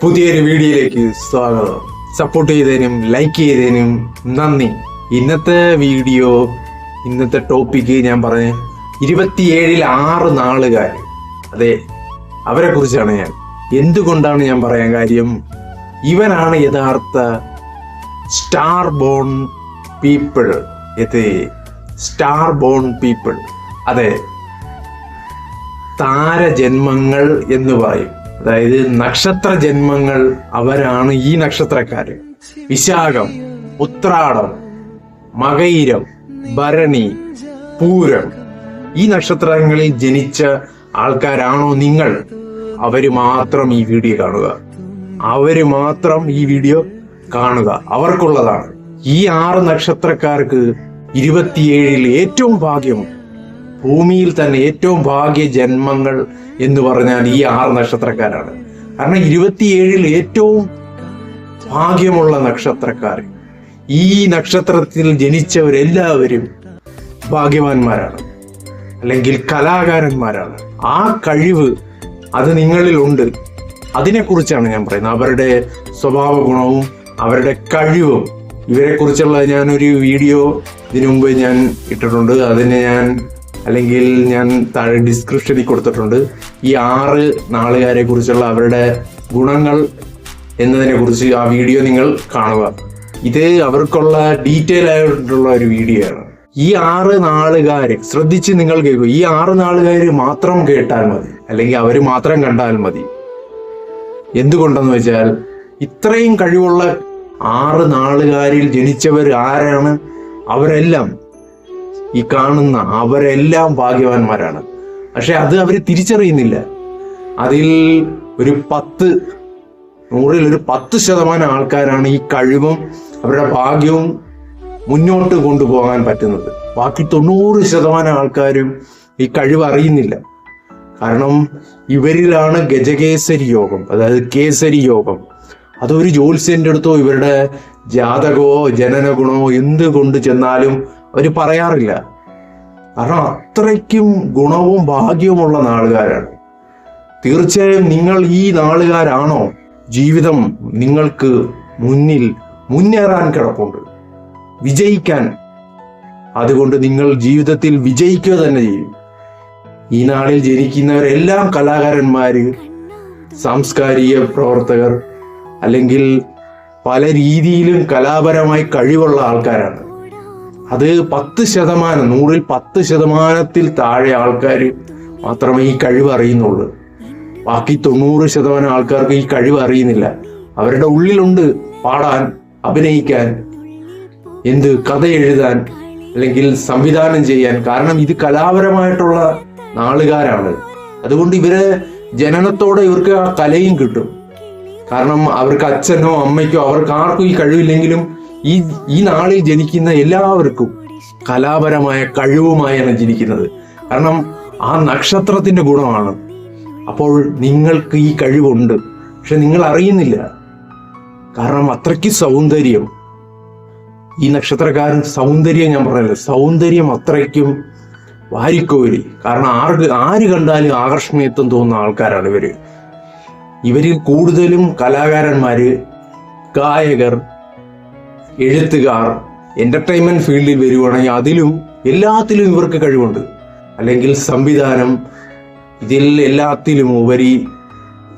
പുതിയൊരു വീഡിയോയിലേക്ക് സ്വാഗതം. സപ്പോർട്ട് ചെയ്തതിനും ലൈക്ക് ചെയ്തതിനും നന്ദി. ഇന്നത്തെ വീഡിയോ ഇന്നത്തെ ടോപ്പിക്ക് ഞാൻ പറഞ്ഞ ഇരുപത്തിയേഴിൽ ആറ് നാളുകാർ. അതെ അവരെ കുറിച്ചാണ് ഞാൻ. എന്തുകൊണ്ടാണ് ഞാൻ പറയാൻ കാര്യം? ഇവനാണ് യഥാർത്ഥ സ്റ്റാർ ബോൺ പീപ്പിൾ ഇത് സ്റ്റാർ ബോൺ പീപ്പിൾ അതെ താരജന്മങ്ങൾ എന്ന് പറയും. അതായത് നക്ഷത്ര ജന്മങ്ങൾ അവരാണ് ഈ നക്ഷത്രക്കാര്. വിശാഖം ഉത്രാടം മകയിരം ഭരണി പൂരം. ഈ നക്ഷത്രങ്ങളിൽ ജനിച്ച ആൾക്കാരാണോ നിങ്ങൾ? അവർ മാത്രം ഈ വീഡിയോ കാണുക. അവർ മാത്രം ഈ വീഡിയോ കാണുക. അവർക്കുള്ളതാണ്. ഈ ആറ് നക്ഷത്രക്കാർക്ക് ഇരുപത്തിയേഴിൽ ഏറ്റവും ഭാഗ്യം ഭൂമിയിൽ തന്നെ ഏറ്റവും ഭാഗ്യ ജന്മങ്ങൾ എന്ന് പറഞ്ഞാൽ ഈ ആറ് നക്ഷത്രക്കാരാണ്. കാരണം ഇരുപത്തിയേഴിൽ ഏറ്റവും ഭാഗ്യമുള്ള നക്ഷത്രക്കാർ. ഈ നക്ഷത്രത്തിൽ ജനിച്ചവരെല്ലാവരും ഭാഗ്യവാന്മാരാണ്. അല്ലെങ്കിൽ കലാകാരന്മാരാണ്. ആ കഴിവ് അത് നിങ്ങളിലുണ്ട് അതിനെക്കുറിച്ചാണ് ഞാൻ പറയുന്നത്. അവരുടെ സ്വഭാവ ഗുണവും അവരുടെ കഴിവും. ഇവരെക്കുറിച്ചുള്ള ഞാനൊരു വീഡിയോ ഇതിനു മുമ്പ് ഞാൻ ഇട്ടിട്ടുണ്ട്. അതിനെ ഞാൻ അല്ലെങ്കിൽ ഞാൻ താഴെ ഡിസ്ക്രിപ്ഷനിൽ കൊടുത്തിട്ടുണ്ട്. ഈ ആറ് നാളുകാരെ കുറിച്ചുള്ള അവരുടെ ഗുണങ്ങൾ എന്നതിനെ കുറിച്ച് ആ വീഡിയോ നിങ്ങൾ കാണുക. ഇത് അവർക്കുള്ള ഡീറ്റെയിൽ ആയിട്ടുള്ള ഒരു വീഡിയോ ആണ്. ഈ ആറ് നാളുകാര് ശ്രദ്ധിച്ച് നിങ്ങൾ കേൾക്കും. ഈ ആറ് നാളുകാര് മാത്രം കേട്ടാൽ മതി. അല്ലെങ്കിൽ അവർ മാത്രം കണ്ടാൽ മതി. എന്തുകൊണ്ടെന്ന് വെച്ചാൽ ഇത്രയും കഴിവുള്ള ആറ് നാളുകാരിൽ ജനിച്ചവർ ആരാണ്? അവരെല്ലാം ഈ കാണുന്ന അവരെല്ലാം ഭാഗ്യവാന്മാരാണ്. പക്ഷെ അത് അവർ തിരിച്ചറിയുന്നില്ല. അതിൽ ഒരു പത്ത് നൂറിൽ ഒരു പത്ത് ശതമാനം ആൾക്കാരാണ് ഈ കഴിവും അവരുടെ ഭാഗ്യവും മുന്നോട്ട് കൊണ്ടുപോകാൻ പറ്റുന്നത്. ബാക്കി തൊണ്ണൂറ് ശതമാനം ആൾക്കാരും ഈ കഴിവ് അറിയുന്നില്ല. കാരണം ഇവരിലാണ് ഗജകേസരി യോഗം അതായത് കേസരി യോഗം. അതൊരു ജ്യോത്സ്യന്റെ അടുത്തോ ഇവരുടെ ജാതകമോ ജനനഗുണമോ എന്ത് കൊണ്ട് ചെന്നാലും അവർ പറയാറില്ല. കാരണം അത്രയ്ക്കും ഗുണവും ഭാഗ്യവുമുള്ള നാളുകാരാണ്. തീർച്ചയായും നിങ്ങൾ ഈ നാളുകാരാണോ? ജീവിതം നിങ്ങൾക്ക് മുന്നിൽ മുന്നേറാൻ കിടപ്പുണ്ട്. വിജയിക്കാൻ. അതുകൊണ്ട് നിങ്ങൾ ജീവിതത്തിൽ വിജയിക്കുക തന്നെ ചെയ്യും. ഈ നാളിൽ ജനിക്കുന്നവരെല്ലാം കലാകാരന്മാർ സാംസ്കാരിക പ്രവർത്തകർ അല്ലെങ്കിൽ പല രീതിയിലും കലാപരമായി കഴിവുള്ള ആൾക്കാരാണ്. അത് പത്ത് ശതമാനം നൂറിൽ പത്ത് ശതമാനത്തിൽ താഴെ ആൾക്കാർ മാത്രമേ ഈ കഴിവ് അറിയുന്നുള്ളൂ. ബാക്കി തൊണ്ണൂറ് ശതമാനം ആൾക്കാർക്ക് ഈ കഴിവ് അറിയുന്നില്ല. അവരുടെ ഉള്ളിലുണ്ട് പാടാൻ അഭിനയിക്കാൻ എന്ത് കഥ എഴുതാൻ അല്ലെങ്കിൽ സംവിധാനം ചെയ്യാൻ. കാരണം ഇത് കലാപരമായിട്ടുള്ള നാളുകാരാണ്. അതുകൊണ്ട് ഇവരെ ജനനത്തോടെ ഇവർക്ക് ആ കലയും കിട്ടും. കാരണം അവർക്ക് അച്ഛനോ അമ്മയ്ക്കോ അവർക്ക് ആർക്കും ഈ കഴിവില്ലെങ്കിലും ഈ ഈ നാളിൽ ജനിക്കുന്ന എല്ലാവർക്കും കലാപരമായ കഴിവുമായാണ് ജനിക്കുന്നത് കാരണം ആ നക്ഷത്രത്തിന്റെ ഗുണമാണ്. അപ്പോൾ നിങ്ങൾക്ക് ഈ കഴിവുണ്ട്. പക്ഷെ നിങ്ങൾ അറിയുന്നില്ല. കാരണം അത്രയ്ക്ക് സൗന്ദര്യം. ഈ നക്ഷത്രക്കാരൻ സൗന്ദര്യം ഞാൻ പറഞ്ഞല്ലോ? സൗന്ദര്യം അത്രയ്ക്കും വാരിക്കോരി. കാരണം ആർക്ക് ആര് കണ്ടാലും ആകർഷണീയത്വം തോന്നുന്ന ആൾക്കാരാണ് ഇവർ. ഇവരിൽ കൂടുതലും കലാകാരന്മാര് ഗായകർ എഴുത്തുകാർ എന്റർടൈൻമെന്റ് ഫീൽഡിൽ വരുവാണെങ്കിൽ അതിലും എല്ലാത്തിലും ഇവർക്ക് കഴിവുണ്ട്. അല്ലെങ്കിൽ സംവിധാനം ഇതിൽ എല്ലാത്തിലും ഉപരി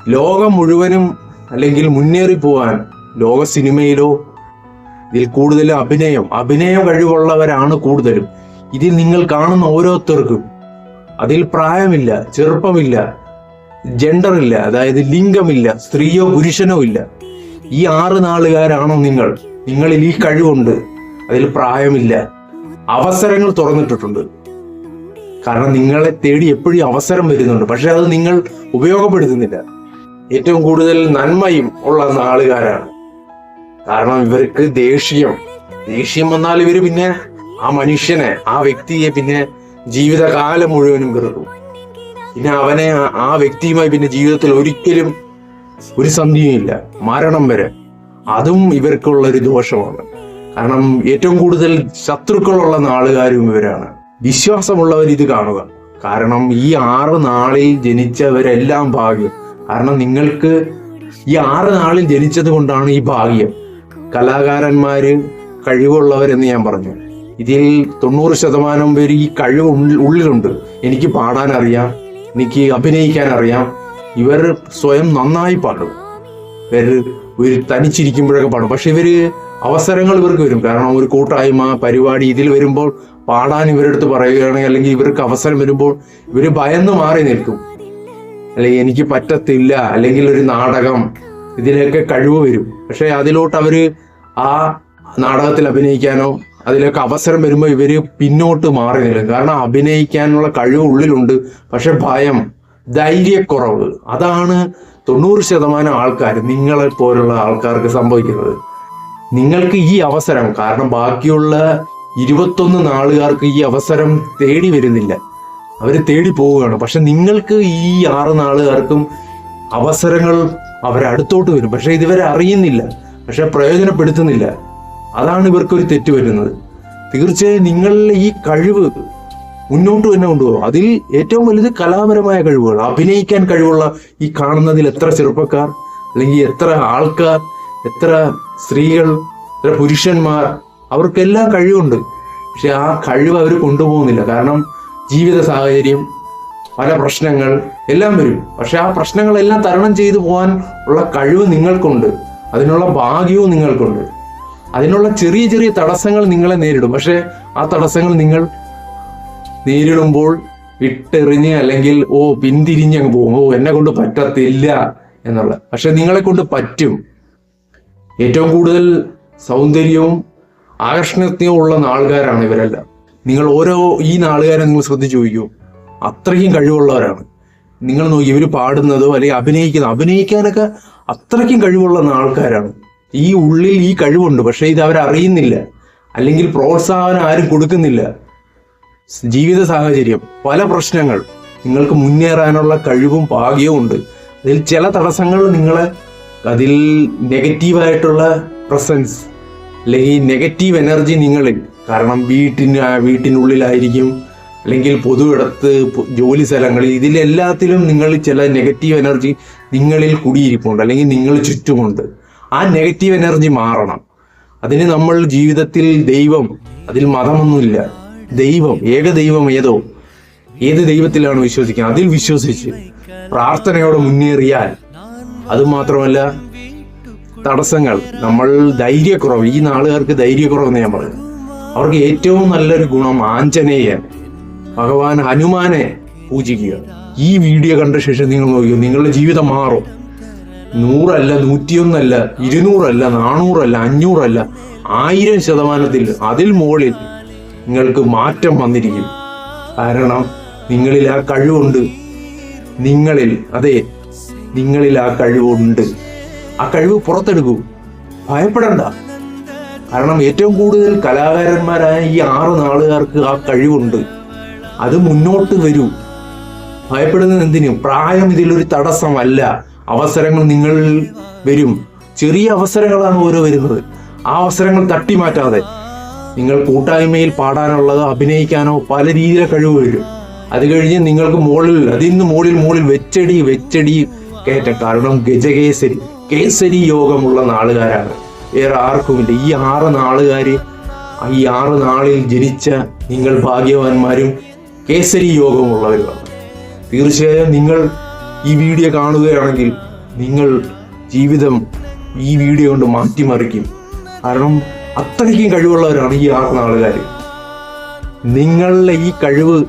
ലോകം മുഴുവനും അല്ലെങ്കിൽ മുന്നേറി പോവാൻ ലോക സിനിമയിലോ ഇതിൽ കൂടുതൽ അഭിനയം അഭിനയ കഴിവുള്ളവരാണ് കൂടുതലും. ഇതിൽ നിങ്ങൾ കാണുന്ന ഓരോരുത്തർക്കും അതിൽ പ്രായമില്ല ചെറുപ്പമില്ല ജെൻഡർ ഇല്ല അതായത് ലിംഗമില്ല സ്ത്രീയോ പുരുഷനോ ഇല്ല. ഈ ആറ് നാളുകാരാണോ നിങ്ങൾ? നിങ്ങളിൽ ഈ കഴിവുണ്ട്. അതിൽ പ്രായമില്ല. അവസരങ്ങൾ തുറന്നിട്ടിട്ടുണ്ട്. കാരണം നിങ്ങളെ തേടി എപ്പോഴും അവസരം വരുന്നുണ്ട്. പക്ഷെ അത് നിങ്ങൾ ഉപയോഗപ്പെടുത്തുന്നില്ല. ഏറ്റവും കൂടുതൽ നന്മയും ഉള്ള നാളുകാരാണ്. കാരണം ഇവർക്ക് ദേഷ്യം. ദേഷ്യം വന്നാൽ ഇവർ പിന്നെ ആ മനുഷ്യനെ ആ വ്യക്തിയെ പിന്നെ ജീവിതകാലം മുഴുവനും വെറുക്കും. പിന്നെ അവനെ ആ വ്യക്തിയുമായി പിന്നെ ജീവിതത്തിൽ ഒരിക്കലും ഒരു സന്ധിയും ഇല്ല മരണം വരെ. അതും ഇവർക്കുള്ള ഒരു ദോഷമാണ്. കാരണം ഏറ്റവും കൂടുതൽ ശത്രുക്കളുള്ള നാളുകാരും ഇവരാണ്. വിശ്വാസമുള്ളവർ ഇത് കാണുക. കാരണം ഈ ആറ് നാളിൽ ജനിച്ചവരെല്ലാം ഭാഗ്യം. കാരണം നിങ്ങൾക്ക് ഈ ആറ് നാളിൽ ജനിച്ചത് കൊണ്ടാണ് ഈ ഭാഗ്യം. കലാകാരന്മാര് കഴിവുള്ളവരെന്ന് ഞാൻ പറഞ്ഞു. ഇതിൽ തൊണ്ണൂറ് ശതമാനം പേര് ഈ കഴിവ് ഉള്ളിലുണ്ട്. എനിക്ക് പാടാൻ അറിയാം എനിക്ക് അഭിനയിക്കാൻ അറിയാം ഇവർ സ്വയം നന്നായി പാടും. ഇവർ ഒരു തനിച്ചിരിക്കുമ്പോഴൊക്കെ പാടും. പക്ഷെ ഇവർ അവസരങ്ങൾ ഇവർക്ക് വരും. കാരണം ഒരു കൂട്ടായ്മ പരിപാടി ഇതിൽ വരുമ്പോൾ പാടാൻ ഇവരെടുത്ത് പറയുകയാണെങ്കിൽ അല്ലെങ്കിൽ ഇവർക്ക് അവസരം വരുമ്പോൾ ഇവർ ഭയന്ന് മാറി നിൽക്കും. അല്ലെങ്കിൽ എനിക്ക് പറ്റത്തില്ല അല്ലെങ്കിൽ ഒരു നാടകം ഇതിലൊക്കെ കഴിവ് വരും. പക്ഷെ അതിലോട്ട് അവർ ആ നാടകത്തിൽ അഭിനയിക്കാനോ അതിലൊക്കെ അവസരം വരുമ്പോൾ ഇവർ പിന്നോട്ട് മാറി നിൽക്കും. കാരണം അഭിനയിക്കാനുള്ള കഴിവ് ഉള്ളിലുണ്ട്. പക്ഷെ ഭയം ധൈര്യക്കുറവ് അതാണ് തൊണ്ണൂറ് ശതമാനം ആൾക്കാർ നിങ്ങളെ പോലുള്ള ആൾക്കാർക്ക് സംഭവിക്കുന്നത്. നിങ്ങൾക്ക് ഈ അവസരം കാരണം ബാക്കിയുള്ള ഇരുപത്തൊന്ന് നാളുകാർക്ക് ഈ അവസരം തേടി വരുന്നില്ല. അവർ തേടി പോവുകയാണ്. പക്ഷെ നിങ്ങൾക്ക് ഈ ആറ് നാളുകാർക്കും അവസരങ്ങൾ അവരടുത്തോട്ട് വരും. പക്ഷെ ഇതുവരെ അറിയുന്നില്ല. പക്ഷെ പ്രയോജനപ്പെടുത്തുന്നില്ല. അതാണ് ഇവർക്കൊരു തെറ്റ് വരുന്നത്. തീർച്ചയായും നിങ്ങളുടെ ഈ കഴിവ് മുന്നോട്ട് തന്നെ കൊണ്ടുപോകും അതിൽ ഏറ്റവും വലുത് കലാപരമായ കഴിവുകൾ അഭിനയിക്കാൻ കഴിവുള്ള ഈ കാണുന്നതിൽ എത്ര ചെറുപ്പക്കാർ അല്ലെങ്കിൽ എത്ര ആൾക്കാർ എത്ര സ്ത്രീകൾ എത്ര പുരുഷന്മാർ അവർക്കെല്ലാം കഴിവുണ്ട്. പക്ഷെ ആ കഴിവ് അവർ കൊണ്ടുപോകുന്നില്ല. കാരണം ജീവിത സാഹചര്യം പല പ്രശ്നങ്ങൾ എല്ലാം വരും. പക്ഷെ ആ പ്രശ്നങ്ങളെല്ലാം തരണം ചെയ്തു പോകാൻ ഉള്ള കഴിവ് നിങ്ങൾക്കുണ്ട്. അതിനുള്ള ഭാഗ്യവും നിങ്ങൾക്കുണ്ട്. അതിനുള്ള ചെറിയ ചെറിയ തടസ്സങ്ങൾ നിങ്ങളെ നേരിടും. പക്ഷെ ആ തടസ്സങ്ങൾ നിങ്ങൾ നേരിടുമ്പോൾ വിട്ടെറിഞ്ഞ് അല്ലെങ്കിൽ ഓ പിന്തിരിഞ്ഞ് അങ്ങ് പോകും. ഓ എന്നെ കൊണ്ട് പറ്റത്തില്ല എന്നുള്ള. പക്ഷെ നിങ്ങളെ കൊണ്ട് പറ്റും. ഏറ്റവും കൂടുതൽ സൗന്ദര്യവും ആകർഷണത്തെയും ഉള്ള നാളുകാരാണ് ഇവരെല്ലാം. നിങ്ങൾ ഓരോ ഈ നാളുകാരെ നിങ്ങൾ ശ്രദ്ധിച്ചു ചോദിക്കൂ. അത്രയ്ക്കും കഴിവുള്ളവരാണ്. നിങ്ങൾ നോക്കി ഇവർ പാടുന്നതോ അല്ലെങ്കിൽ അഭിനയിക്കുന്ന അഭിനയിക്കാനൊക്കെ അത്രയ്ക്കും കഴിവുള്ള ആൾക്കാരാണ് ഈ ഉള്ളിൽ ഈ കഴിവുണ്ട് പക്ഷേ ഇത് അവരറിയുന്നില്ല. അല്ലെങ്കിൽ പ്രോത്സാഹനം ആരും കൊടുക്കുന്നില്ല. ജീവിത സാഹചര്യം പല പ്രശ്നങ്ങൾ നിങ്ങൾക്ക് മുന്നേറാനുള്ള കഴിവും ഭാഗ്യവും ഉണ്ട്. അതിൽ ചില തടസ്സങ്ങൾ നിങ്ങളെ അതിൽ നെഗറ്റീവായിട്ടുള്ള പ്രസൻസ് അല്ലെങ്കിൽ നെഗറ്റീവ് എനർജി നിങ്ങളിൽ കാരണം വീട്ടിന് വീട്ടിനുള്ളിലായിരിക്കും അല്ലെങ്കിൽ പൊതു ഇടത്ത് ജോലി സ്ഥലങ്ങളിൽ ഇതിലെല്ലാത്തിലും നിങ്ങൾ ചില നെഗറ്റീവ് എനർജി നിങ്ങളിൽ കുടിയിരിപ്പുണ്ട് അല്ലെങ്കിൽ നിങ്ങൾ ചുറ്റുമുണ്ട്. ആ നെഗറ്റീവ് എനർജി മാറണം. അതിന് നമ്മൾ ജീവിതത്തിൽ ദൈവം അതിൽ മതമൊന്നുമില്ല. ദൈവം ഏക ദൈവം ഏതോ ഏത് ദൈവത്തിലാണ് വിശ്വസിക്കുന്നത്? അതിൽ വിശ്വസിച്ച് പ്രാർത്ഥനയോടെ മുന്നേറിയാൽ അതുമാത്രമല്ല തടസ്സങ്ങൾ നമ്മൾ ധൈര്യക്കുറവ് ഈ നാളുകാർക്ക് ധൈര്യക്കുറവെന്ന് ഞാൻ പറഞ്ഞു അവർക്ക് ഏറ്റവും നല്ലൊരു ഗുണം ആഞ്ജനേയൻ ഭഗവാൻ ഹനുമാനെ പൂജിക്കുക. ഈ വീഡിയോ കണ്ട ശേഷം നിങ്ങൾ നോക്കിയോ നിങ്ങളുടെ ജീവിതം മാറും. നൂറല്ല നൂറ്റിയൊന്നല്ല ഇരുന്നൂറല്ല നാനൂറല്ല അഞ്ഞൂറല്ല ആയിരം ശതമാനത്തിൽ അതിൽ മുകളിൽ നിങ്ങൾക്ക് മാറ്റം വന്നിരിക്കും. കാരണം നിങ്ങളിൽ ആ കഴിവുണ്ട്. നിങ്ങളിൽ അതെ നിങ്ങളിൽ ആ കഴിവുണ്ട്. ആ കഴിവ് പുറത്തെടുക്കൂ. ഭയപ്പെടണ്ട. കാരണം ഏറ്റവും കൂടുതൽ കലാകാരന്മാരായ ഈ ആറ് നാളുകാർക്ക് ആ കഴിവുണ്ട്. അത് മുന്നോട്ട് വരൂ. ഭയപ്പെടുന്നത് എന്തിനും? പ്രായം ഇതിലൊരു തടസ്സമല്ല. അവസരങ്ങൾ നിങ്ങൾ വരും. ചെറിയ അവസരങ്ങളാണ് ഓരോ വരുന്നത്. ആ അവസരങ്ങൾ തട്ടിമാറ്റാതെ. നിങ്ങൾ കൂട്ടായ്മയിൽ പാടാനുള്ളത് അഭിനയിക്കാനോ പല രീതിയിലെ കഴിവ് വരും. അത് കഴിഞ്ഞ് നിങ്ങൾക്ക് മുകളിൽ അതിന്ന് മുകളിൽ മുകളിൽ വെച്ചടി വെച്ചടി കയറ്റ. കാരണം ഗജകേസരി കേസരി യോഗമുള്ള നാളുകാരാണ്. വേറെ ആർക്കുമില്ല. ഈ ആറ് നാളുകാർ ഈ ആറ് നാളിൽ ജനിച്ച നിങ്ങൾ ഭാഗ്യവാന്മാരും കേസരി യോഗമുള്ളവരുമാണ് തീർച്ചയായും നിങ്ങൾ ഈ വീഡിയോ കാണുകയാണെങ്കിൽ നിങ്ങൾ ജീവിതം ഈ വീഡിയോ കൊണ്ട് മാറ്റിമറിക്കും. കാരണം അത്രയ്ക്കും കഴിവുള്ളവരാണ് ഈ ആറ് നാളുകാർ നിങ്ങളുടെ ഈ കഴിവ്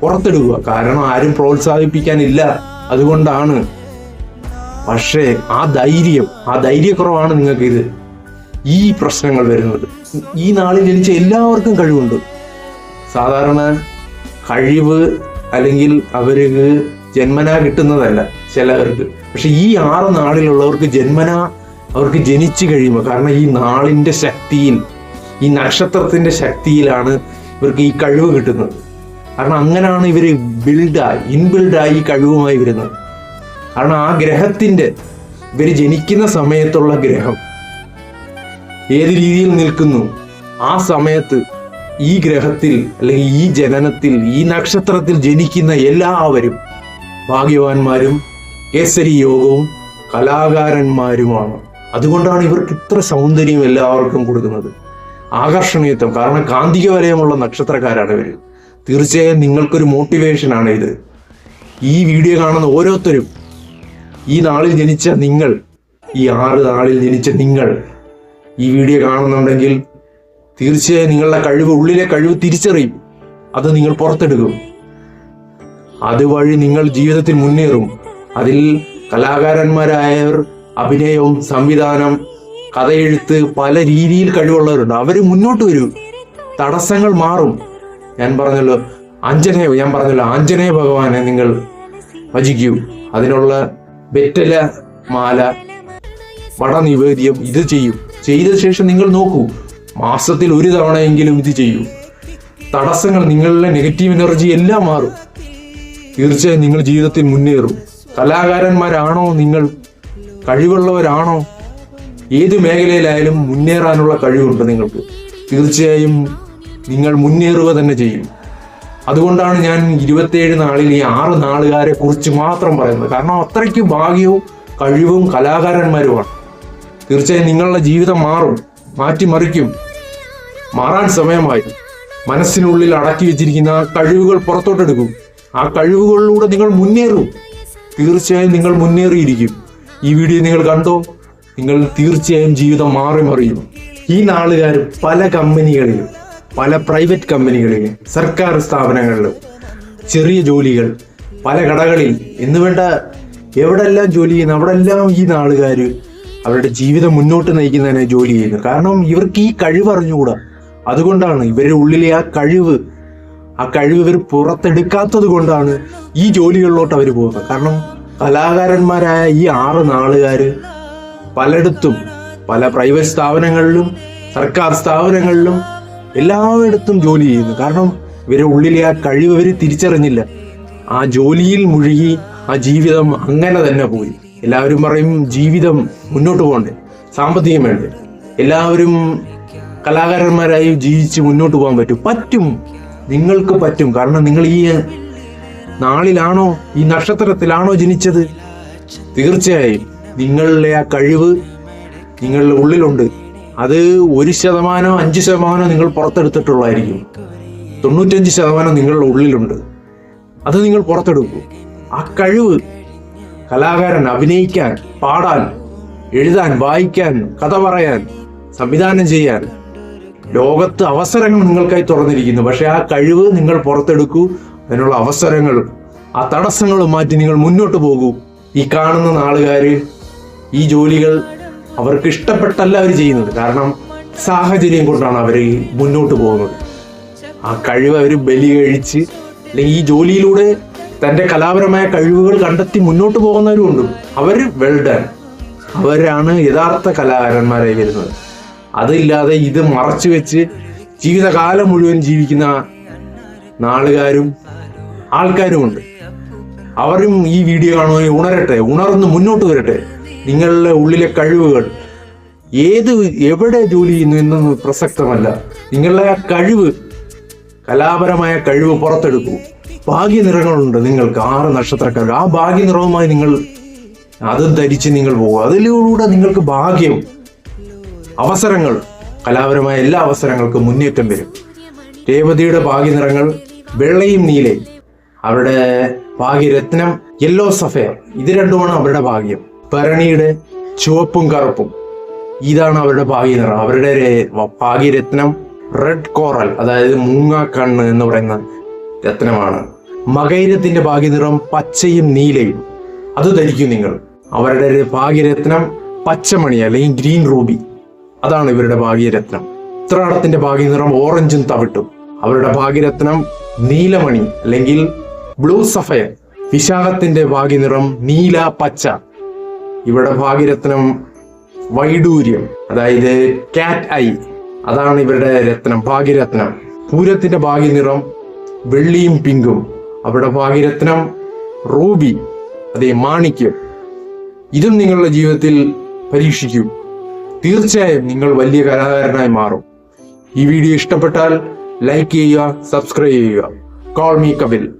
പുറത്തെടുക്കുക കാരണം ആരും പ്രോത്സാഹിപ്പിക്കാനില്ല. അതുകൊണ്ടാണ്. പക്ഷേ ആ ധൈര്യം ആ ധൈര്യക്കുറവാണ് നിങ്ങൾക്ക് ഇത് ഈ പ്രശ്നങ്ങൾ വരുന്നത്. ഈ നാളിൽ ജനിച്ച എല്ലാവർക്കും കഴിവുണ്ട്. സാധാരണ കഴിവ് അല്ലെങ്കിൽ അവർക്ക് ജന്മനാ കിട്ടുന്നതല്ല ചിലവർക്ക്. പക്ഷെ ഈ ആറ് നാളിലുള്ളവർക്ക് ജന്മനാ അവർക്ക് ജനിച്ചു കഴിയുമ്പോൾ കാരണം ഈ നാളിന്റെ ശക്തിയിൽ ഈ നക്ഷത്രത്തിന്റെ ശക്തിയിലാണ് ഇവർക്ക് ഈ കഴിവ് കിട്ടുന്നത്. കാരണം അങ്ങനെയാണ് ഇവർ ബിൽഡായി ഇൻബിൽഡായി ഈ കഴിവുമായി വരുന്നത്. കാരണം ആ ഗ്രഹത്തിന്റെ ഇവർ ജനിക്കുന്ന സമയത്തുള്ള ഗ്രഹം ഏത് രീതിയിൽ നിൽക്കുന്നു ആ സമയത്ത് ഈ ഗ്രഹത്തിൽ അല്ലെങ്കിൽ ഈ ജനനത്തിൽ ഈ നക്ഷത്രത്തിൽ ജനിക്കുന്ന എല്ലാവരും ഭാഗ്യവാന്മാരും കേസരി യോഗവും കലാകാരന്മാരുമാണ്. അതുകൊണ്ടാണ് ഇവർക്ക് ഇത്ര സൗന്ദര്യം എല്ലാവർക്കും കൊടുക്കുന്നത്. ആകർഷണീയത്വം. കാരണം കാന്തിക വലയമുള്ള നക്ഷത്രക്കാരാണ് ഇവർ തീർച്ചയായും നിങ്ങൾക്കൊരു മോട്ടിവേഷനാണ് ഇത്. ഈ വീഡിയോ കാണുന്ന ഓരോരുത്തരും ഈ നാളിൽ ജനിച്ച നിങ്ങൾ ഈ ആറ് നാളിൽ ജനിച്ച നിങ്ങൾ ഈ വീഡിയോ കാണുന്നുണ്ടെങ്കിൽ തീർച്ചയായും നിങ്ങളുടെ കഴിവ് ഉള്ളിലെ കഴിവ് തിരിച്ചറിയും. അത് നിങ്ങൾ പുറത്തെടുക്കും. അതുവഴി നിങ്ങൾ ജീവിതത്തിൽ മുന്നേറും. അതിൽ കലാകാരന്മാരായവർ അഭിനയം സംവിധാനം കഥയെഴുത്ത് പല രീതിയിൽ കഴിവുള്ളവരുണ്ട്. അവർ മുന്നോട്ട് വരും. തടസ്സങ്ങൾ മാറും. ഞാൻ പറഞ്ഞല്ലോ ആഞ്ജനേയ ഞാൻ പറഞ്ഞല്ലോ ആഞ്ജനേയ ഭഗവാനെ നിങ്ങൾ ഭജിക്കൂ. അതിനുള്ള വെറ്റല മാല വടനിവേദ്യം ഇത് ചെയ്യും. ചെയ്ത ശേഷം നിങ്ങൾ നോക്കൂ മാസത്തിൽ ഒരു തവണയെങ്കിലും ഇത് ചെയ്യൂ. തടസ്സങ്ങൾ നിങ്ങളുടെ നെഗറ്റീവ് എനർജി എല്ലാം മാറും. തീർച്ചയായും നിങ്ങൾ ജീവിതത്തിൽ മുന്നേറും. കലാകാരന്മാരാണോ നിങ്ങൾ? കഴിവുള്ളവരാണോ? ഏത് മേഖലയിലായാലും മുന്നേറാനുള്ള കഴിവുണ്ട് നിങ്ങൾക്ക്. തീർച്ചയായും നിങ്ങൾ മുന്നേറുക തന്നെ ചെയ്യും. അതുകൊണ്ടാണ് ഞാൻ ഇരുപത്തിയേഴ് നാളിൽ ഈ ആറ് നാളുകാരെ കുറിച്ച് മാത്രം പറയുന്നത്. കാരണം അത്രയ്ക്ക് ഭാഗ്യവും കഴിവും കലാകാരന്മാരുമാണ്. തീർച്ചയായും നിങ്ങളുടെ ജീവിതം മാറും മാറ്റിമറിക്കും മാറാൻ സമയമായി മനസ്സിനുള്ളിൽ അടക്കി വെച്ചിരിക്കുന്ന കഴിവുകൾ പുറത്തോട്ടെടുക്കും. ആ കഴിവുകളിലൂടെ നിങ്ങൾ മുന്നേറും. തീർച്ചയായും നിങ്ങൾ മുന്നേറിയിരിക്കും. ഈ വീഡിയോ നിങ്ങൾ കണ്ടോ? നിങ്ങൾ തീർച്ചയായും ജീവിതം മാറി മറിയും. ഈ നാളുകാർ പല കമ്പനികളിലും പല പ്രൈവറ്റ് കമ്പനികളിലും സർക്കാർ സ്ഥാപനങ്ങളിലും ചെറിയ ജോലികൾ പല കടകളിൽ എന്ന് വേണ്ട എവിടെല്ലാം ജോലി ചെയ്യുന്നു അവിടെല്ലാം ഈ നാളുകാർ അവരുടെ ജീവിതം മുന്നോട്ട് നയിക്കുന്നതിനെ ജോലി ചെയ്യുന്നു. കാരണം ഇവർക്ക് ഈ കഴിവ് അറിഞ്ഞുകൂടാ. അതുകൊണ്ടാണ് ഇവരുടെ ഉള്ളിലെ ആ കഴിവ് ആ കഴിവ് ഇവർ പുറത്തെടുക്കാത്തത് കൊണ്ടാണ് ഈ ജോലികളിലോട്ട് അവർ പോകുന്നത്. കാരണം കലാകാരന്മാരായ ഈ ആറ് നാളുകാർ പലയിടത്തും പല പ്രൈവറ്റ് സ്ഥാപനങ്ങളിലും സർക്കാർ സ്ഥാപനങ്ങളിലും എല്ലായിടത്തും ജോലി ചെയ്യുന്നു. കാരണം ഇവരെ ഉള്ളിലെ ആ കഴിവ് ഇവർ തിരിച്ചറിഞ്ഞില്ല. ആ ജോലിയിൽ മുഴുകി ആ ജീവിതം അങ്ങനെ തന്നെ പോയി. എല്ലാവരും പറയും ജീവിതം മുന്നോട്ട് പോകണ്ടേ സാമ്പത്തികം വേണ്ടേ. എല്ലാവരും കലാകാരന്മാരായി ജീവിച്ച് മുന്നോട്ട് പോകാൻ പറ്റും. പറ്റും. നിങ്ങൾക്ക് പറ്റും. കാരണം നിങ്ങൾ ഈ നാളിലാണോ ഈ നക്ഷത്രത്തിലാണോ ജനിച്ചത്? തീർച്ചയായും നിങ്ങളുടെ ആ കഴിവ് നിങ്ങളുടെ ഉള്ളിലുണ്ട്. അത് ഒരു ശതമാനോ അഞ്ച് ശതമാനോ നിങ്ങൾ പുറത്തെടുത്തിട്ടുള്ളതായിരിക്കും. തൊണ്ണൂറ്റഞ്ച് ശതമാനം നിങ്ങളുടെ ഉള്ളിലുണ്ട്. അത് നിങ്ങൾ പുറത്തെടുക്കൂ. ആ കഴിവ് കലാകാരൻ അഭിനയിക്കാൻ പാടാൻ എഴുതാൻ വായിക്കാൻ കഥ പറയാൻ സംവിധാനം ചെയ്യാൻ ലോകത്ത് അവസരങ്ങൾ നിങ്ങൾക്കായി തുറന്നിരിക്കുന്നു. പക്ഷെ ആ കഴിവ് നിങ്ങൾ പുറത്തെടുക്കൂ. അതിനുള്ള അവസരങ്ങൾ ആ തടസ്സങ്ങൾ മാറ്റി നിങ്ങൾ മുന്നോട്ട് പോകൂ. ഈ കാണുന്ന നാളുകാർ ഈ ജോലികൾ അവർക്ക് ഇഷ്ടപ്പെട്ടല്ല അവർ ചെയ്യുന്നത്. കാരണം സാഹചര്യം കൊണ്ടാണ് അവർ മുന്നോട്ട് പോകുന്നത്. ആ കഴിവ് അവർ ബലി കഴിച്ച് അല്ലെങ്കിൽ ഈ ജോലിയിലൂടെ തന്റെ കലാപരമായ കഴിവുകൾ കണ്ടെത്തി മുന്നോട്ട് പോകുന്നവരുമുണ്ട് അവർ വെൽഡൻ അവരാണ് യഥാർത്ഥ കലാകാരന്മാരായി വരുന്നത്. അതില്ലാതെ ഇത് മറച്ചു വെച്ച് ജീവിതകാലം മുഴുവൻ ജീവിക്കുന്ന നാളുകാരും ആൾക്കാരുമുണ്ട്. അവരും ഈ വീഡിയോ കാണുവാൻ ഉണരട്ടെ ഉണർന്ന് മുന്നോട്ട് വരട്ടെ. നിങ്ങളുടെ ഉള്ളിലെ കഴിവുകൾ ഏത് എവിടെ ജോലി ചെയ്യുന്നു എന്നൊന്നും പ്രസക്തമല്ല. നിങ്ങളുടെ കഴിവ് കലാപരമായ കഴിവ് പുറത്തെടുക്കൂ. ഭാഗ്യനിറങ്ങളുണ്ട് നിങ്ങൾക്ക് ആറ് നക്ഷത്രക്കാർ. ആ ഭാഗ്യനിറവുമായി നിങ്ങൾ അത് ധരിച്ച് നിങ്ങൾ പോകും. അതിലൂടെ നിങ്ങൾക്ക് ഭാഗ്യം അവസരങ്ങൾ കലാപരമായ എല്ലാ അവസരങ്ങൾക്കും മുന്നേറ്റം വരും. രേവതിയുടെ ഭാഗ്യനിറങ്ങൾ വെള്ളയും നീലയും. അവരുടെ ഭാഗ്യരത്നം യെല്ലോ സഫയർ ഇത് രണ്ടുമാണ് അവരുടെ ഭാഗ്യം. ഭരണിയുടെ ചുവപ്പും കറുപ്പും. ഇതാണ് അവരുടെ ഭാഗ്യനിറം. അവരുടെ ഭാഗ്യരത്നം റെഡ് കോറൽ അതായത് മൂങ്ങാക്കണ്ണ് എന്ന് പറയുന്ന രത്നമാണ്. മകൈരത്തിന്റെ ഭാഗ്യനിറം പച്ചയും നീലയും. അത് ധരിക്കും നിങ്ങൾ. അവരുടെ ഭാഗ്യരത്നം പച്ചമണി അല്ലെങ്കിൽ ഗ്രീൻ റൂബി അതാണ് ഇവരുടെ ഭാഗ്യരത്നം. ഉത്രാടത്തിന്റെ ഭാഗ്യനിറം ഓറഞ്ചും തവിട്ടും. അവരുടെ ഭാഗ്യരത്നം നീലമണി അല്ലെങ്കിൽ ബ്ലൂ സഫയർ. വിശാഖത്തിന്റെ ഭാഗ്യനിറം നീല പച്ച. ഇവരുടെ ഭാഗ്യരത്നം വൈഡൂര്യം അതായത് കാറ്റ് ഐ അതാണ് ഇവരുടെ രത്നം ഭാഗ്യരത്നം. പൂരത്തിന്റെ ഭാഗ്യനിറം വെള്ളിയും പിങ്കും. അവരുടെ ഭാഗ്യരത്നം റൂബി അതെ മാണിക്യം. ഇതും നിങ്ങളുടെ ജീവിതത്തിൽ പരീക്ഷിക്കും. തീർച്ചയായും നിങ്ങൾ വലിയ കലാകാരനായി മാറും. ഈ വീഡിയോ ഇഷ്ടപ്പെട്ടാൽ ലൈക്ക് ചെയ്യുക സബ്സ്ക്രൈബ് ചെയ്യുക. Call me Kapil